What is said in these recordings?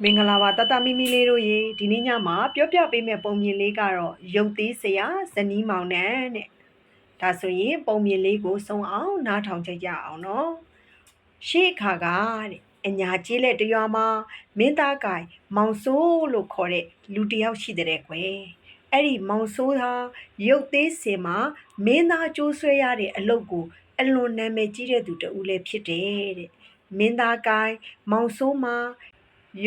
မင်္ဂလာပါတတမီမီလေးတို့ရေဒီနေ့ညမှာပြောပြပေးမယ့်ပုံမြင်လေးကတော့ရုပ်သေးစရာဇနီးမောင်နှံတဲ့ဒါဆိုရင်ပုံမြင်လေးကိုစုံအောင်နားထောင်ကြကြအောင်နော်ရှေ့အခါကတဲ့အညာကြီးလက်တရွာမှာမင်းသားကိုင်မောင်ဆိုးလို့ခေါ်တဲ့လူတစ်ယောက်ရှိတဲ့ကွယ်အဲ့ဒီမောင်ဆိုးဟာရုပ်သေးစင်မှာမင်းသားကျိုးဆွဲရတဲ့အလုပ်ကိုအလွန်နာမည်ကြီးတဲ့သူတဦးလည်းဖြစ်တယ်တဲ့မင်းသားကိုင်မောင်ဆိုးမှာ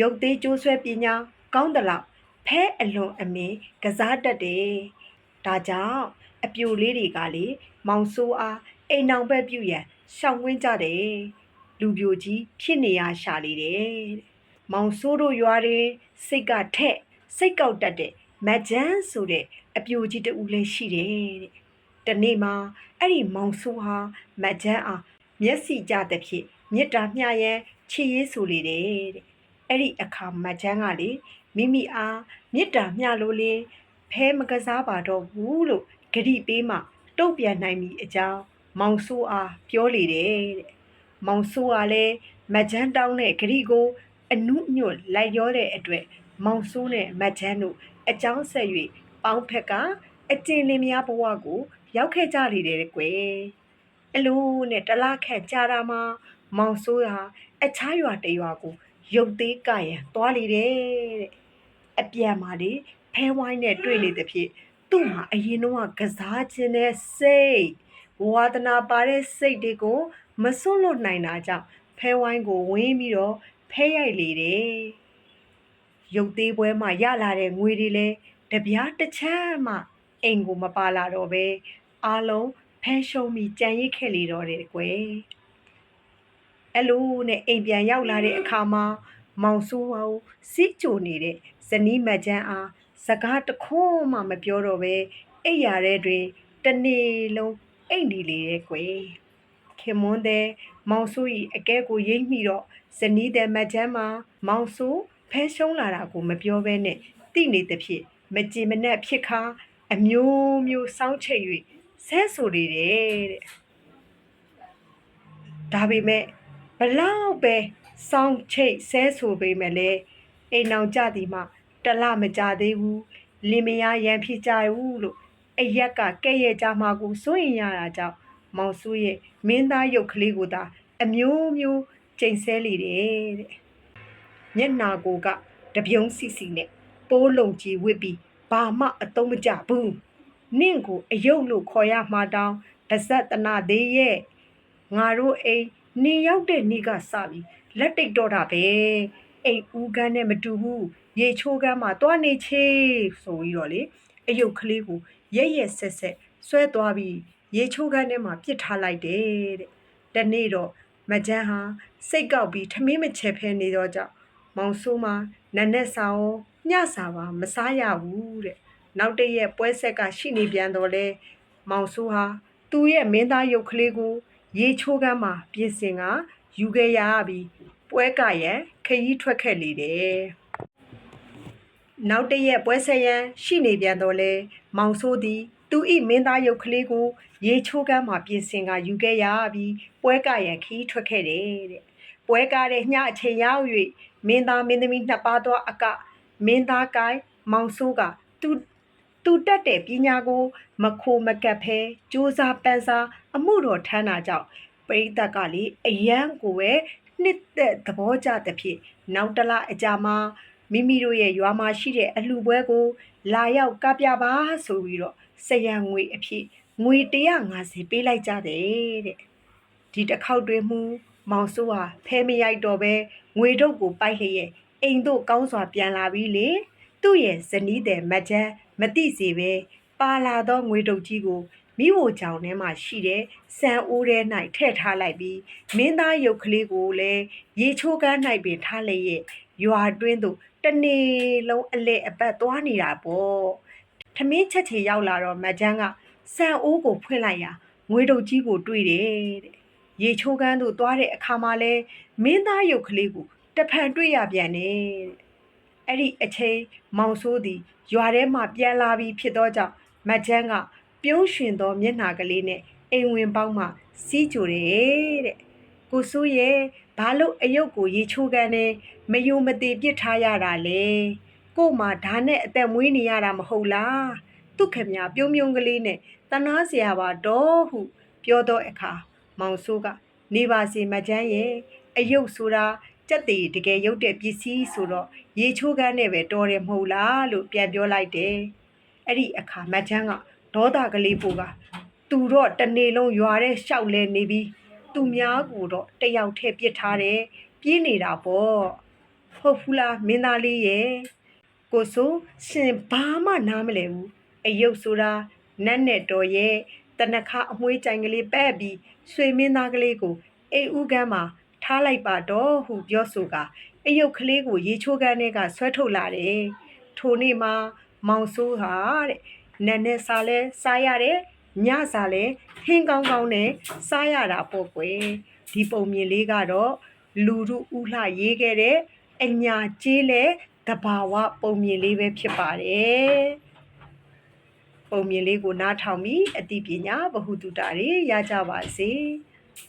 ရုပ်သေးကျိုးဆွဲပညာကောင်းသလောက်ဖဲအလွန်အမင်းကစားတတ်တယ်။ဒါကြောင့်အပြိုလေးတွေကလေမောင်ဆိုးအားအိမ်အောင်ဘက်ပြုတ်ရန်ရှောင်ကွင်းကြတယ်။လူပြိုကြီးဖြစ်နေရရှာလေတယ်တဲ့။မောင်ဆိုးတို့ရွာတွေစိတ်ကထက်စိတ်ကောက်တတ်တဲ့မတ်ဂျန်ဆိုတဲ့အပြိုကြီးတူလည်းရှိတယ်တဲ့။တနေ့မှာအဲ့ဒီမောင်ဆိုးဟာမတ်ဂျန်အားမျက်စိကြတဲ့ဖြစ်မြစ်တာမျှရန်ချီရေးဆိုလေတယ်တဲ့။ အဲ့ဒီအခါမတ်ချမ်းကလေမိမိအားမေတ္တာမျှလို့လေဖဲမကစားပါတော့ဘူးလို့ဂရိပေးမှတုံ့ပြန်နိုင်ပြီအကြောင်းမောင်ဆိုးအားပြောလေတယ်တဲ့မောင်ဆိုးကလည်းမတ်ချမ်းတောင်းတဲ့ဂရိကိုအနုညွတ်လိုက်ရောတဲ့အတွက်မောင်ဆိုးနဲ့မတ်ချမ်းတို့အကြောင်းဆက်၍ပေါင်းဖက်ကအကျဉ်လင်းများဘဝကိုရောက်ခဲ့ကြလေတယ်ကွယ်အလိုနဲ့တလားခန့်ကြာတာမှာမောင်ဆိုးဟာအခြားရွာတစ်ရွာကို ရုပ်သေးကရန်သွားလေတယ်တဲ့အပြန်มาလေဖဲဝိုင်းနဲ့တွေ့လေတဲ့ဖြစ်သူ့မှာအရင်တော့ကစားခြင်းတဲ့စိတ်ဝါသနာပါတဲ့စိတ်တွေကိုမစွန့်လွတ်နိုင်တာကြောင့်ဖဲဝိုင်းကိုဝင်းပြီးတော့ဖဲရိုက်လေတယ်ရုပ်သေးပွဲမှာရလာတဲ့ငွေတွေလဲတပြားတစ်ချမ်းမှအိမ်ကိုမပါလာတော့ပဲအားလုံးဖဲရှုံးပြီးကြံရစ်ခဲ့လေတော့တယ်ကွယ် အဲ့လိုနဲ့အိမ်ပြန်ရောက်လာတဲ့အခါမှာမောင်ဆိုးဟောစီးကြိုနေတဲ့ဇနီးမတ်ချမ်းအားစကားတစ်ခွန်းမှမပြောတော့ပဲအိပ်ရာတဲ့တွင်တနေ့လုံးအိတ်နေလေတဲ့ကွယ်ခင်မွန်းတဲ့မောင်ဆိုးဤအကဲကိုရိမ့်မိတော့ဇနီးတဲ့မတ်ချမ်းမှာမောင်ဆိုးဖဲရှုံးလာတာကိုမပြောဘဲနဲ့တိနေသဖြင့်မကြည်မနှက်ဖြစ်ခါအမျိုးမျိုးစောင်းချိတ်၍ဆဲဆိုလေတဲ့တဲ့ဒါပေမဲ့ ဘလောက်ပဲစောင်းချိတ်ဆဲဆိုပေးမယ်လေအိမ်အောင်ကြသည်မှတလမကြသေးဘူးလင်မယားရန်ဖြစ်ကြဘူးလို့အရက်ကကဲ့ရဲ့ကြမှာကိုစိုးရင်ရတာကြောင့်မောင်ဆူရဲ့မင်းသားရုပ်ကလေးကိုသာအမျိုးမျိုးချိန်ဆဲလေတယ်တဲ့မျက်နာကိုကတပြုံးစီစီနဲ့ပိုးလုံးကြီးဝစ်ပြီးဘာမှအသုံးမကျဘူးနင့်ကိုအယုတ်လို့ခေါ်ရမှာတောင်းပါဇက်တနာသေးရဲ့ငါတို့အိမ် နေရောက်တဲ့နေ့ကစပြီးလက်တိတ်တော့တာပဲအိမ်ဦးကန်းနဲ့မတူဘူးရေချိုးကန်းမှာတွားနေချေဆိုပြီးတော့လေအယုတ်ကလေးကိုရက်ရက်ဆက်ဆက်ဆွဲသွားပြီးရေချိုးကန်းထဲမှာပြစ်ထားလိုက်တယ်တဲ့တနေ့တော့မကြမ်းဟာစိတ်ကောက်ပြီးထမင်းမချေဖဲနေတော့ကြောင့်မောင်ဆိုးမှာနက်နက်စာရောညစာပါမစားရဘူးတဲ့နောက်တည့်ရက်ပွဲဆက်ကရှိနေပြန်တော့လဲမောင်ဆိုးဟာသူ့ရဲ့မင်းသားရုပ်ကလေးကို ရေချိုးကမ်းမှာပြင်ဆင်ကယူခဲ့ရပြီးပွဲကရန်ခရီးထွက်ခဲ့လေတယ်။နောက်တည့်ရက်ပွဲဆက်ရန်ရှိနေပြန်တော့လဲမောင်ဆိုးသည်သူဤမင်းသားရုပ်ကလေးကို ရေချိုးကမ်းမှာပြင်ဆင်ကယူခဲ့ရပြီးပွဲကရန်ခရီးထွက်ခဲ့တယ်တဲ့။ပွဲကားတဲ့ညအချိန်ရောက်၍မင်းသားမင်းသမီးနှစ်ပါးသောအကမင်းသားကိုင်မောင်ဆိုးကသူ သူတက်တဲ့ပညာကို မခိုမကပ်ဖဲစူးစမ်းပန်းစားအမှုတော်ထမ်းတာကြောင့်ပရိသတ်ကလေအယံကိုပဲနှစ်သက်သဘောကျတဲ့ဖြစ်နောက်တလအကြာမှာမိမိတို့ရဲ့ရွာမှာရှိတဲ့အလှပွဲကို လာရောက်ကပြပါဆိုပြီးတော့စရံငွေအဖြစ်ငွေ150ပေးလိုက်ကြတယ်တဲ့ဒီတစ်ခေါက်တွင်မူမောင်ဆိုးဟာဖဲမရိုက်တော့ပဲငွေတုပ်ကိုပိုက်လျက်အိမ်တို့ကောင်းစွာပြန်လာပြီးလေသူ့ရဲ့ဇနီးတဲ့မတ်ချမ်း မတိစေပဲပါလာသောငွေတုပ်ကြီးကိုမိဖို့ကြောင်ထဲမှာရှိတဲ့စံအိုးထဲ၌ထည့်ထားလိုက်ပြီးမင်းသားရုပ်ကလေးကိုလည်းရေချိုးကန်း၌ပင်ထားလျက်ရွာတွင်းသို့တနေ့လုံးအလဲအပတ်သွားနေတာပေါ့ထမင်းချက်ချေရောက်လာတော့မတ်ချမ်းကစံအိုးကိုဖွင့်လိုက်ရာငွေတုပ်ကြီးကိုတွေ့တယ်တဲ့ရေချိုးကန်းသို့သွားတဲ့အခါမှာလဲမင်းသားရုပ်ကလေးကိုတဖန်တွေ့ရပြန်တယ်တဲ့ အဲ့ဒီအချိန်မောင်ဆိုးသည်ရွာထဲမှပြန်လာပြီးဖြစ်သောကြောင့်မတ်ချန်းကပြုံးရွှင်သောမျက်နှာကလေးနဲ့အိမ်ဝင်ပေါင်းမှစီးကြိုတယ်တဲ့ကိုစိုးရဲ့ဘာလို့အယုတ်ကိုရေချိုးကန်နေမယုံမသိပြစ်ထားရတာလဲကို့မှာဒါနဲ့အသက်မွေးနေရတာမဟုတ်လားသူ့ခင်ဗျာပြုံးပြုံးကလေးနဲ့တနာစရာပါတော့ဟု ပြောတော့အခါမောင်ဆိုးကနေပါစီမချမ်းရဲ့အယုတ်ဆိုတာ ကြက်တီတကယ်ရုပ်တဲ့ပစ္စည်းဆိုတော့ရေချိုးကန်းနဲ့ပဲတော်တယ်မဟုတ်လားလို့ပြန်ပြောလိုက်တယ်အဲ့ဒီအခါမချမ်းကဒေါသကလေးပိုကသူတော့တနေ့လုံးရွာတဲ့ရှောက်လဲနေပြီးသူများကိုတော့တယောက်ထဲပြစ်ထားတယ်ပြေးနေတာပေါ့ဟုတ်ဘူးလားမင်းသားလေးရဲ့ကိုဆိုရှင်ဘာမှနားမလဲဘူးအယုတ်ဆိုတာနတ်နဲ့တော်ရဲ့တနခါအမွှေးကြိုင်ကလေးပဲ့ပြီးဆွေမင်းသားကလေးကိုအိမ်ဦးကမ်းမှာ ထားလိုက်ပါတော့ဟုပြောဆိုကအယုတ်ကလေးကိုရေချိုးကန်းထဲကဆွဲထုတ်လာတယ်ထိုနေ့မှာမောင်ဆိုးဟာတဲ့နတ်နဲ့စားလဲစားရတယ်ညစားလဲဟင်းကောင်းကောင်းနဲ့စားရတာပေါ့ကွယ်ဒီပုံမြင်လေးကတော့လူတို့ဥလှရေးခဲ့တဲ့အညာကျေးလဲတဘာဝပုံမြင်လေးပဲဖြစ်ပါတယ်ပုံမြင်လေးကိုနားထောင်ပြီးအသိပညာဗဟုသုတတွေရကြပါစေ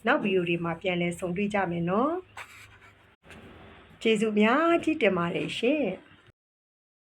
နောက်ဗီဒီယိုတွေမှာပြန်လည်ဆုံတွေ့ကြမယ်နော်ကျေးဇူးများကြီးတင်ပါတယ်ရှင်